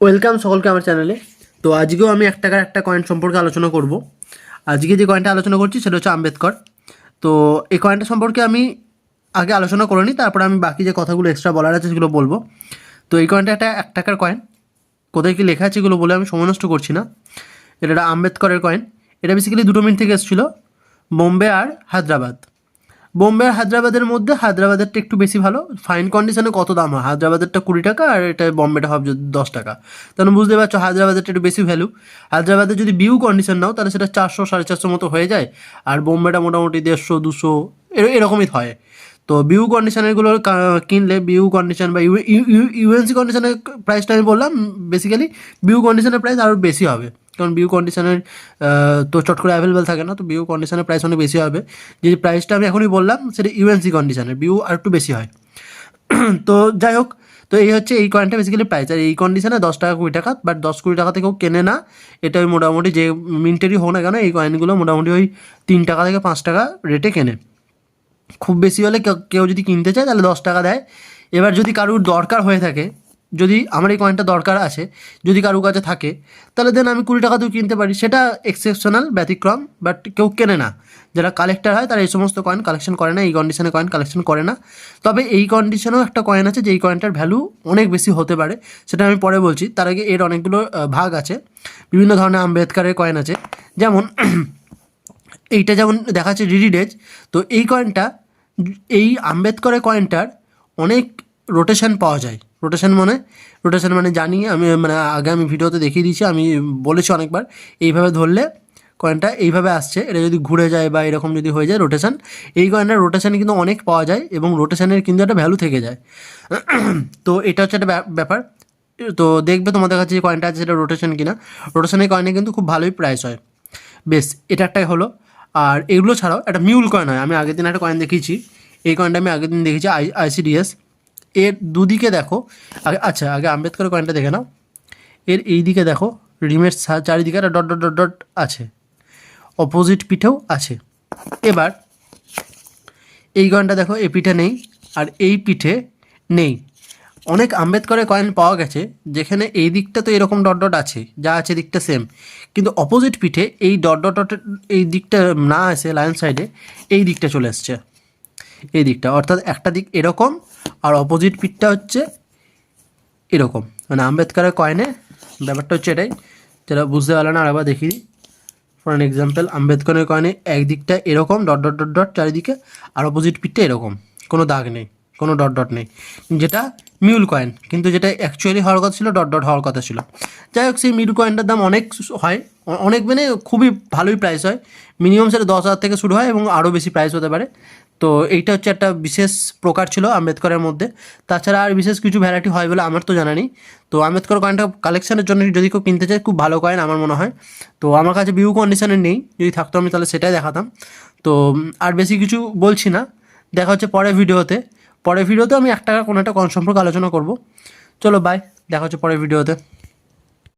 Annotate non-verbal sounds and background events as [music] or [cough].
Welcome সকলকে আমার চ্যানেলে। তো আজকেও আমি এক টাকার একটা কয়েন সম্পর্কে আলোচনা করব। আজকে যে কয়েনটা আলোচনা করছি সেটা হচ্ছে আম্বেদকর। তো এই কয়েনটা সম্পর্কে আমি আগে আলোচনা করে নিই, তারপরে আমি বাকি যে কথাগুলো এক্সট্রা বলার আছে সেগুলো বলব। তো এই কয়েনটা একটা এক টাকার কয়েন কোথায় কি লেখা আছে এগুলো বলে আমি সময় নষ্ট করছি না। এটা আম্বেদকরের কয়েন এটা বেসিক্যালি দুটো মিনিট থেকে এসেছিল। বোম্বে আর হায়দ্রাবাদ। বোম্বে আর হায়দ্রাবাদের মধ্যে হায়দ্রাবাদেরটা একটু বেশি ভালো। ফাইন কন্ডিশনে কত দাম হয়? হায়দ্রাবাদেরটা কুড়ি টাকা আর এটা বোম্বেটা হবে দশ টাকা। তাহলে বুঝতে পারছ, হায়দ্রাবাদেরটা একটু বেশি ভ্যালু হায়দ্রাবাদে যদি বিউ কন্ডিশন নাও, তাহলে সেটা চারশো, সাড়ে চারশো মতো হয়ে যায়। আর বোম্বেটা মোটামুটি দেড়শো, দুশো এরকমই হয়। তো বিউ কন্ডিশনেরগুলো কিনলে বিউ কন্ডিশন বা ইউএনসি কন্ডিশনের প্রাইসটা আমি বললাম বেসিক্যালি বিউ কন্ডিশনের প্রাইস আরও বেশি হবে। কারণ বিউ কন্ডিশনের তো চট করে অ্যাভেলেবেল থাকে না, তো বিউ কন্ডিশনের প্রাইস অনেক বেশি হবে। যে প্রাইসটা আমি এখনই বললাম, সেটা ইউএনসি কন্ডিশনের বিউ আর একটু বেশি হয়। [clears throat] তো যাই হোক, তো এই হচ্ছে এই কয়েনটা বেসিক্যালি প্রাইস আর এই কন্ডিশনে দশ টাকা কুড়ি টাকা বাট দশ কুড়ি টাকা থেকেও কেনে না। এটা ওই মোটামুটি যে মিন্টেরই হোক না কেন, এই কয়েনগুলো মোটামুটি ওই তিন টাকা থেকে পাঁচ টাকা রেটে কেনে। খুব বেশি হলে কেউ যদি কিনতে চায়, তাহলে দশ টাকা দেয়। এবার যদি কারুর দরকার হয়ে থাকে যদি আমার এই কয়েনটা দরকার আছে, যদি কারুর কাছে থাকে, তাহলে দেন আমি কুড়ি টাকা টাকাতেও কিনতে পারি। সেটা এক্সেপশনাল ব্যতিক্রম বাট কেউ কেনে না। যারা কালেক্টর হয়, তারা এই সমস্ত কয়েন কালেকশন করে না, এই কন্ডিশনে কয়েন কালেকশন করে না। তবে এই কন্ডিশনেও একটা কয়েন আছে যে এই কয়েনটার ভ্যালু অনেক বেশি হতে পারে। সেটা আমি পরে বলছি। তার আগে এর অনেকগুলো ভাগ আছে। বিভিন্ন ধরনের আম্বেদকারের কয়েন আছে। যেমন, [clears throat] এইটা যেমন দেখাচ্ছে রিডিডেজ তো এই কয়েনটা এই আম্বেদকরের কয়েনটার অনেক রোটেশন পাওয়া যায়। রোটেশন মানে রোটেশন মানে জানি আমি মানে আগে আমি ভিডিওতে দেখিয়ে দিয়েছি, আমি বলেছি অনেকবার, এইভাবে ধরলে কয়েনটা এইভাবে আসছে, এটা যদি ঘুরে যায় বা এরকম যদি হয়ে যায় রোটেশন এই কয়েনটার রোটেশন কিন্তু অনেক পাওয়া যায় এবং রোটেশনের কিন্তু একটা ভ্যালু থেকে যায়। তো এটা হচ্ছে একটা ব্যা- ব্যাপার। তো দেখবে তোমাদের কাছে যে কয়েনটা আছে সেটা রোটেশন কিনা। রোটেশনের কয়েনে কিন্তু খুব ভালোই প্রাইস হয়। বেশ, এটা একটাই হলো। আর এগুলো ছাড়াও একটা মিউল কয়েন হয়। আমি আগের দিন একটা কয়েন দেখিয়েছি। এই কয়েনটা আমি আগের দিন দেখেছি আই আইসিডিএস এর দুদিকে দেখো আচ্ছা আগে আম্বেদকর কয়েনটা দেখে নাও। এর এই দিকে দেখো, রিমের চারিদিকে একটা ডট ডট ডট ডট আছে। অপোজিট পিঠেও আছে। এবার, এই কয়েনটা দেখো, এই পিঠে নেই, আর এই পিঠে নেই। অনেক আম্বেদকরের কয়েন পাওয়া গেছে, যেখানে এই দিকটা তো এরকম ডট ডট আছে, যা আছে দিকটা সেম কিন্তু অপোজিট পিঠে এই ডট ডট ডট, এই দিকটা না আসে লাইন সাইডে এই দিকটা চলে এসছে। এই দিকটা, অর্থাৎ একটা দিক এরকম আর অপোজিট পিঠটা হচ্ছে এরকম। মানে আম্বেদকরের কয়েনে ব্যাপারটা হচ্ছে এটাই। যেটা বুঝতে পারলে না, আরেকবার দেখি ফর অ্যান এক্সাম্পল আম্বেদকরের কয়েনে একদিকটা এরকম ডট ডট ডট ডট চারিদিকে, আর অপোজিট পিঠটা এরকম। কোনো দাগ নেই, কোনো ডট ডট নেই। যেটা মিউল কয়েন কিন্তু যেটা অ্যাকচুয়ালি হওয়ার কথা ছিল ডট ডট হওয়ার কথা ছিল। যাই হোক, সেই মিউল কয়েনটার দাম অনেক হয়। অনেক মানে খুবই ভালোই প্রাইস হয়। মিনিমাম সেটা দশ হাজার থেকে শুরু হয় এবং আরও বেশি প্রাইস হতে পারে। তো এইটা হচ্ছে একটা বিশেষ প্রকার ছিল আম্বেদকরের মধ্যে। তাছাড়া আর বিশেষ কিছু ভ্যারাইটি হয় বলে আমার তো জানা নেই। তো আম্বেদকর কয়েনটা কালেকশনের জন্য যদি কেউ কিনতে চায়, খুব ভালো কয়েন আমার মনে হয়। তো আমার কাছে বিউ কন্ডিশনের নেই, যদি থাকতো আমি তাহলে সেটাই দেখাতাম। তো আর বেশি কিছু বলছি না। দেখা হচ্ছে পরের ভিডিওতে। পরের ভিডিওতে আমি এক টাকা কোনো একটা কয়েন সম্পর্কে আলোচনা করব। চলো বাই দেখা হচ্ছে পরের ভিডিওতে।